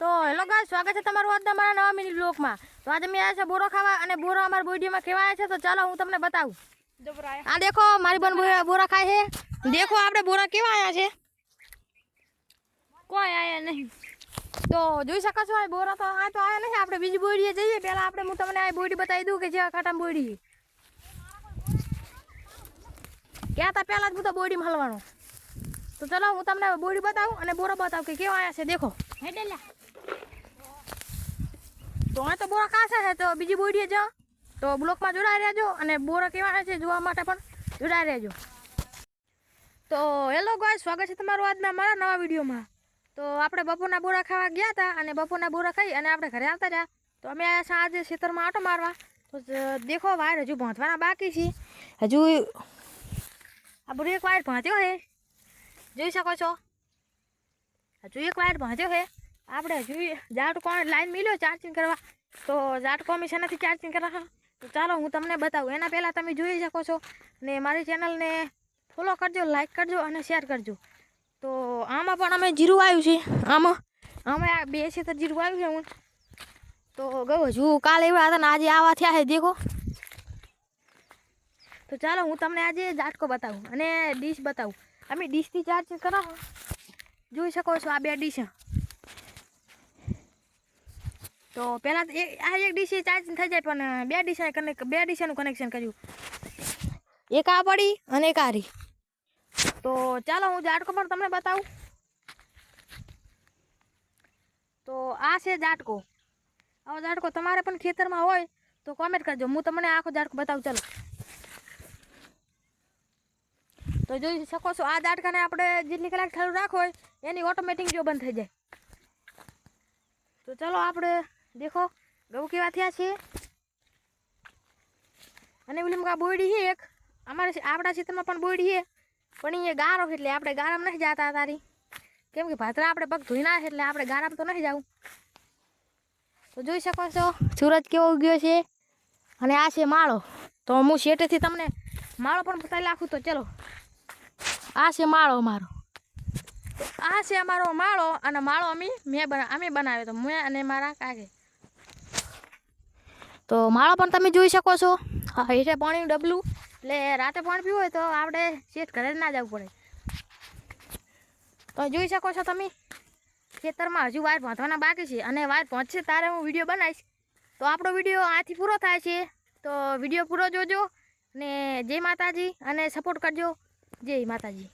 તો હેલો ગાય સ્વાગત છે તમારું આજના મારા નવા મિની બ્લોકમાં તો આજે મેં આવ્યા છે બોરો ખાવા અને બોરો અમારા બોડીમાં કેવા આવ્યા છે તો ચાલો હું તમને બતાવું. આ દેખો મારી બન બોરા- ખાય છે. દેખો આપણે બોરા કેવા આવ્યા છે. કોઈ આયા નહીં. તો જોઈ શકો છો આ બોરા તો આ તો આવ્યા નથી આપણે બીજી બોડીએ જઈએ. પહેલાં આપણે હું તમને આ બોડી બતાવી દઉં કે જે ખાટામાં બોડી ક્યાં હતા પહેલાં જ હું તો બોડીમાં હલવાનો. તો ચલો હું તમને બોડી બતાવું અને બોરો બતાવું કે કેવા આવ્યા છે. દેખો. હેડેલા. તો આ તો બોરા કાસા છે, તો બીજી બોડીએ જાઓ તો બ્લોકમાં જોડાઈ રહેજો અને બોરા કેવા છે જોવા માટે પણ જોડાઈ રહેજો. તો હેલો ગાય સ્વાગત છે તમારું આજના મારા નવા વિડીયોમાં. તો આપણે બપોરના બોરા ખાવા ગયા હતા અને બપોરના બોરા ખાઈ અને આપણે ઘરે આવતા રહ્યા. તો અમે આવ્યા છીએ આજે ખેતરમાં આટો મારવા. તો દેખો વાયર હજુ ભોંતવાના બાકી છે. હજુ આ બધું એક વાયર ભોંત્યો છે. જોઈ શકો છો? હજુ એક વાયર ભોંત્યો છે. આપણે જોઈએ ઝાટકો લાઈન મિલ્યો ચાર્જિંગ કરવા. તો ઝાટકો અમે શેનાથી ચાર્જિંગ કરવા? તો ચાલો હું તમને બતાવું. એના પહેલાં તમે જોઈ શકો છો ને મારી ચેનલને ફોલો કરજો લાઇક કરજો અને શેર કરજો. તો આમાં પણ અમે જીરું આવ્યું છે. આમાં, અમે આ બે તો જીરું આવ્યું છે હું. તો ગયું હજુ કાલે એવા હતા ને આજે આવા થયા છે, દેખો. તો ચાલો હું તમને આજે ઝાટકો બતાવું અને ડીશ બતાવું. અમે ડીશથી ચાર્જિંગ કરાવો? જોઈ શકો છો આ બે ડીશ તો પહેલાં આ એક ડીસી ચાર્જ થઈ જાય, પણ બે ડીસા કનેક્ટ બે ડીસાનું કનેક્શન કર્યું એક આ પડી અને એક આ રહી. તો ચાલો હું ઝાટકો પણ તમને બતાવું. તો આ છે જાટકો. આવો ઝાટકો તમારે પણ ખેતરમાં હોય, તો કોમેન્ટ કરજો. હું તમને આખો જાટકો બતાવું. ચાલો. તો જોઈ શકો છો, આ ઝાટકાને આપણે જેટલી કલાક ચાલુ રાખો હોય, એની ઓટોમેટિક જો બંધ થઈ જાય. તો ચલો આપણે દેખો, ગૌ કેવા થયા છે? અને ઓલી આ બોયડી છે એક. અમારે આપણા ખેતરમાં પણ બોયડી છે. પણ એ ગારો એટલે આપણે ગારામાં નથી જતા તારી. કેમ કે ભાતરા આપણે પગ ધોઈ ના એટલે આપણે ગારામાં તો નથી જવું. તો જોઈ શકો છો, સૂરજ કેવો ઉગ્યો છે અને આ છે માળો. તો હું શેટેથી તમને માળો પણ બતાવી નાખું તો ચલો. આ છે માળો મારો આ છે અમારો માળો અને માળો અમે મેં બના, અમે બનાવ્યો તો મેં અને મારા કાકે. તો માળો પણ તમે જોઈ શકો છો. હેઠે પાણીનું ડબલું. એટલે રાતે પાણી પીવું હોય તો આપણે શેઠ ઘરે ના જવું પડે. તો જોઈ શકો છો તમે, ખેતરમાં હજુ વાયર પહોંચવાના બાકી છે અને વાયર પહોંચશે તારે હું વીડિયો બનાવીશ. તો આપણો વીડિયો આથી પૂરો થાય છે. તો વીડિયો પૂરો જોજો ને જય માતાજી અને સપોર્ટ કરજો. જય માતાજી.